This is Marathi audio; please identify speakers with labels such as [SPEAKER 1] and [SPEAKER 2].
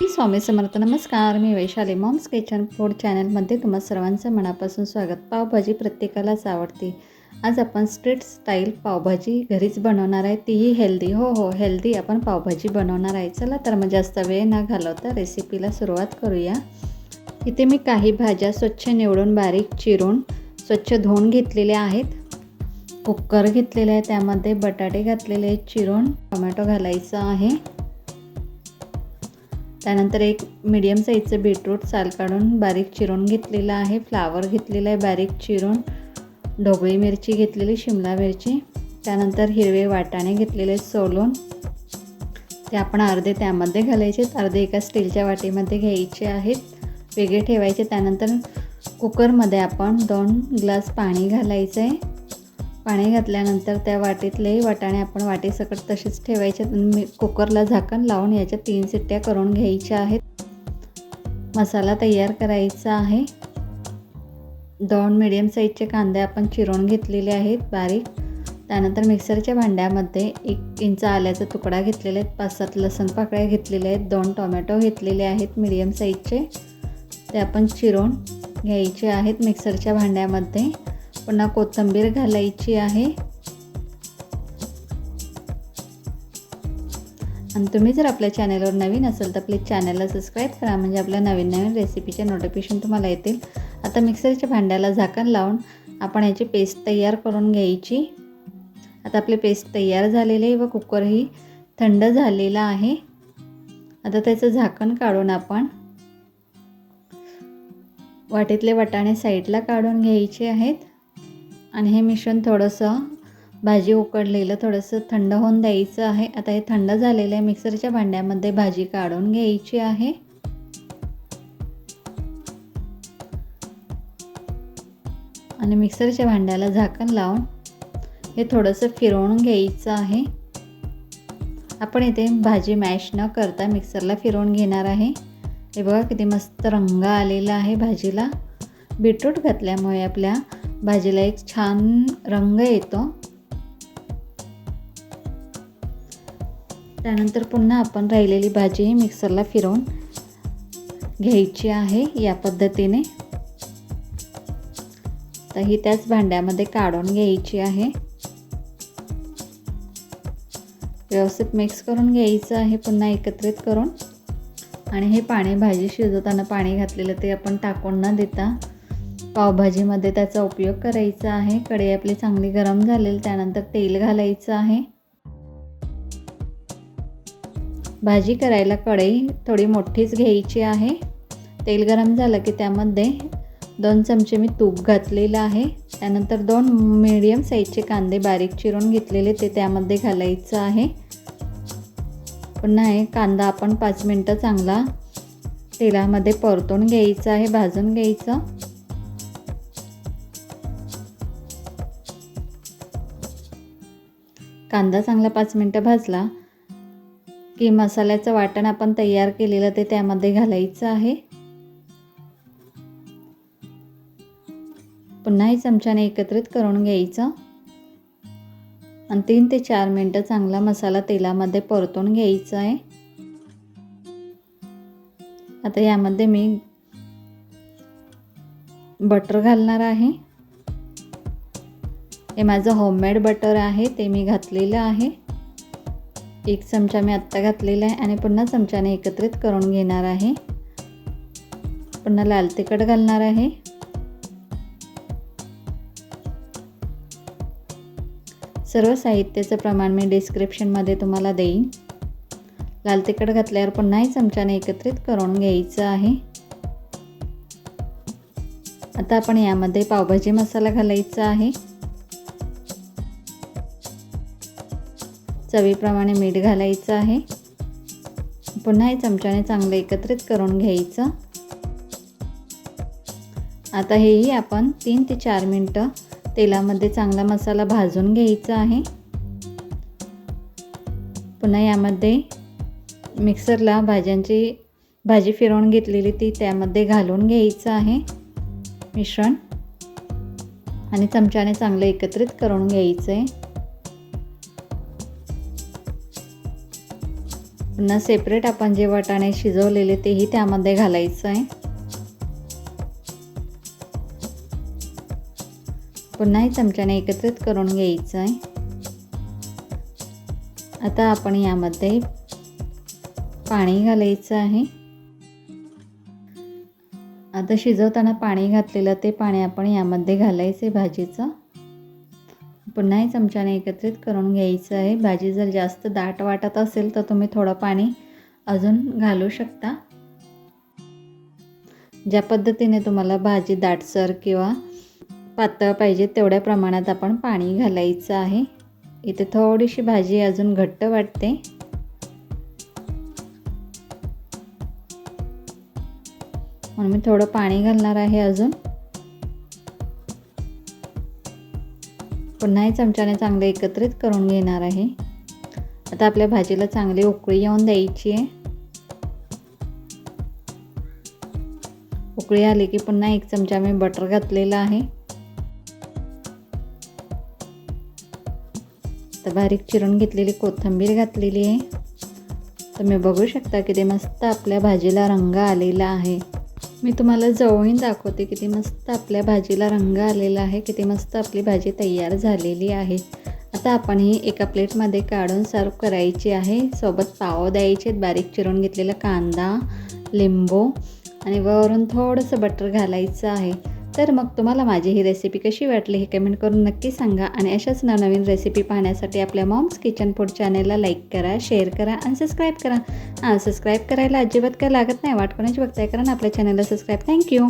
[SPEAKER 1] मी स्वामी समर्थ नमस्कार. मी वैशाली मॉम्स किचन फूड चॅनलमध्ये तुम्हा सर्वांचं मनापासून स्वागत. पावभाजी प्रत्येकालाच आवडते. आज आपण स्ट्रीट स्टाईल पावभाजी घरीच बनवणार आहे. तीही हेल्दी. हो हो हेल्दी आपण पावभाजी बनवणार आहे. चला तर मग जास्त वेळ न घालवता रेसिपीला सुरुवात करूया. इथे मी काही भाज्या स्वच्छ निवडून बारीक चिरून स्वच्छ धुवून घेतलेल्या आहेत. कुकर घेतलेले आहे. त्यामध्ये बटाटे घातलेले आहेत. चिरून टोमॅटो घालायचं आहे. त्यानंतर एक मिडियम साईजचं बीटरूट साल काढून बारीक चिरून घेतलेलं आहे. फ्लावर घेतलेलं आहे बारीक चिरून. ढोबळी मिरची घेतलेली शिमला मिरची. त्यानंतर हिरवे वाटाणे घेतलेले सोलून. ते आपण अर्धे त्यामध्ये घालायचे. अर्धे एका स्टीलच्या वाटीमध्ये घ्यायचे आहेत. वेगळे ठेवायचे. त्यानंतर कुकरमध्ये आपण दोन ग्लास पाणी घालायचं आहे पाणी घातल्यानंतर त्या वाटीतलेही वाटाणे आपण वाटीसकट तसेच ठेवायचे. मी कुकरला झाकण लावून याच्या तीन सिट्ट्या करून घ्यायच्या आहेत. मसाला तयार करायचा आहे. दोन मिडियम साईजचे कांदे आपण चिरून घेतलेले आहेत बारीक. त्यानंतर मिक्सरच्या भांड्यामध्ये एक इंच आल्याचा तुकडा घेतलेला आहेत पाच सात लसूण पाकळ्या घेतलेल्या आहेत. दोन टोमॅटो घेतलेले आहेत मिडियम साईजचे ते आपण चिरून घ्यायचे आहेत मिक्सरच्या भांड्यामध्ये. पुन्हा कोथिंबीर घालायची आहे. आणि तुम्ही जर आपल्या चॅनलवर नवीन असेल तर प्लीज चॅनलला सबस्क्राईब करा. म्हणजे आपल्या नवीन नवीन रेसिपीचे नोटिफिकेशन तुम्हाला येतील. आता मिक्सरच्या भांड्याला झाकण लावून आपण याची पेस्ट तयार करून घ्यायची. आता आपली पेस्ट तयार झालेली आहे व कुकरही थंड झालेला आहे. आता त्याचं झाकण काढून आपण वाटीतले वाटाणे साईडला काढून घ्यायचे आहेत. आणि हे मिश्रण थोडंसं भाजी उकडलेलं थोडंसं थंड होऊन द्यायचं आहे. आता हे थंड झालेलं आहे. मिक्सरच्या भांड्यामध्ये भाजी काढून घ्यायची आहे. आणि मिक्सरच्या भांड्याला झाकण लावून हे थोडंसं फिरवून घ्यायचं आहे. आपण इथे भाजी मॅश न करता मिक्सरला फिरवून घेणार आहे. हे बघा किती मस्त रंग आलेला आहे भाजीला. बीटरूट घातल्यामुळे आपल्या भाजीला एक छान रंग येतो. त्यानंतर पुन्हा आपण राहिलेली भाजी मिक्सरला फिरवून घ्यायची आहे या पद्धतीने. तर ही त्याच भांड्यामध्ये काढून घ्यायची आहे. व्यवस्थित मिक्स करून घ्यायचं आहे पुन्हा एकत्रित करून. आणि हे पाणी भाजी शिजवताना पाणी घातलेलं ते आपण टाकून न देता पावभाजीमध्ये त्याचा उपयोग करायचा आहे. कढई आपली चांगली गरम झालेली त्यानंतर तेल घालायचं आहे. भाजी करायला कढई थोडी मोठीच घ्यायची आहे. तेल गरम झालं की त्यामध्ये दोन चमचे मी तूप घातलेलं आहे. त्यानंतर दोन मिडियम साईजचे कांदे बारीक चिरून घेतलेले ते त्यामध्ये घालायचं आहे. पुन्हा हे कांदा आपण पाच मिनटं चांगला तेलामध्ये परतून घ्यायचं आहे भाजून घ्यायचं. कांदा चांगला पाच मिनटं भाजला की मसाल्याचं वाटण आपण तयार केलेलं ते त्यामध्ये घालायचं आहे. पुन्हा चमच्याने एकत्रित करून घ्यायचं. आणि तीन ते चार मिनटं चांगला मसाला तेलामध्ये परतून घ्यायचा आहे. आता यामध्ये मी बटर घालणार आहे. हे माझं होममेड बटर आहे ते मी घातलेलं आहे. एक चमचा मी आत्ता घातलेला आहे आणि पुन्हा चमच्याने एकत्रित करून घेणार आहे. पुन्हा लाल तिखट घालणार आहे. सर्व साहित्याचं प्रमाण मी डिस्क्रिप्शनमध्ये तुम्हाला देईन. लाल तिखट घातल्यावर पुन्हाही चमच्याने एकत्रित करून घ्यायचं आहे. आता आपण यामध्ये पावभाजी मसाला घालायचा आहे. चवीप्रमाणे मीठ घालायचं आहे. पुन्हा हे चमच्याने चांगलं एकत्रित करून घ्यायचं. आता हेही आपण तीन ते चार मिनटं तेलामध्ये चांगला मसाला भाजून घ्यायचा आहे. पुन्हा यामध्ये मिक्सरला भाज्यांची भाजी फिरवून घेतलेली ती त्यामध्ये घालून घ्यायचं आहे. मिश्रण. आणि चमच्याने चांगलं एकत्रित करून घ्यायचं आहे पुन्हा सेपरेट आपण जे वाटाणे शिजवलेले तेही त्यामध्ये घालायचं आहे. पुन्हाही चमच्याने एकत्रित करून घ्यायचं आहे. आता आपण यामध्ये पाणी घालायचं आहे. आता शिजवताना पाणी घातलेलं ते पाणी आपण यामध्ये घालायचं आहे भाजीचं. पुन्हाही चमच्याने एकत्रित करून घ्यायचं आहे. भाजी जर जास्त दाट वाटत असेल तर तुम्ही थोडं पाणी अजून घालू शकता. ज्या पद्धतीने तुम्हाला भाजी दाटसर किंवा पातळ पाहिजे तेवढ्या प्रमाणात आपण पाणी घालायचं आहे. इथे थोडीशी भाजी अजून घट्ट वाटते. म्हणून मी थोडं पाणी घालणार आहे अजून. पुन्हाही चमच्याने चांगले एकत्रित करून घेणार आहे. आता आपल्या भाजीला चांगली उकळी येऊन द्यायची आहे. उकळी आली की पुन्हा एक चमचा मी बटर घातलेला आहे. तर बारीक चिरून घेतलेली कोथिंबीर घातलेली आहे. तुम्ही बघू शकता किती मस्त आपल्या भाजीला रंग आलेला आहे. मी तुम्हाला जवळून दाखवते किती मस्त आपल्या भाजीला रंग आलेला आहे किती मस्त आपली भाजी तयार झालेली आहे. आता आपण ही एका प्लेटमध्ये काढून सर्व करायची आहे. सोबत पाव द्यायचे बारीक चिरून घेतलेला कांदा लिंबू आणि वरून थोडंसं बटर घालायचं आहे. तर मग तुम्हाला माझी ही रेसिपी कशी वाटली हे कमेंट करून नक्की सांगा. आणि अशाच नवनवीन रेसिपी पाहण्यासाठी आपल्या मॉम्स किचन फूड चॅनेलला लाईक करा शेअर करा आणि सबस्क्राईब करा. हां सबस्क्राईब करायला अजिबात काय लागत नाही. वाट कोणाची बघताय? कारण आपल्या चॅनलला सबस्क्राईब थँक्यू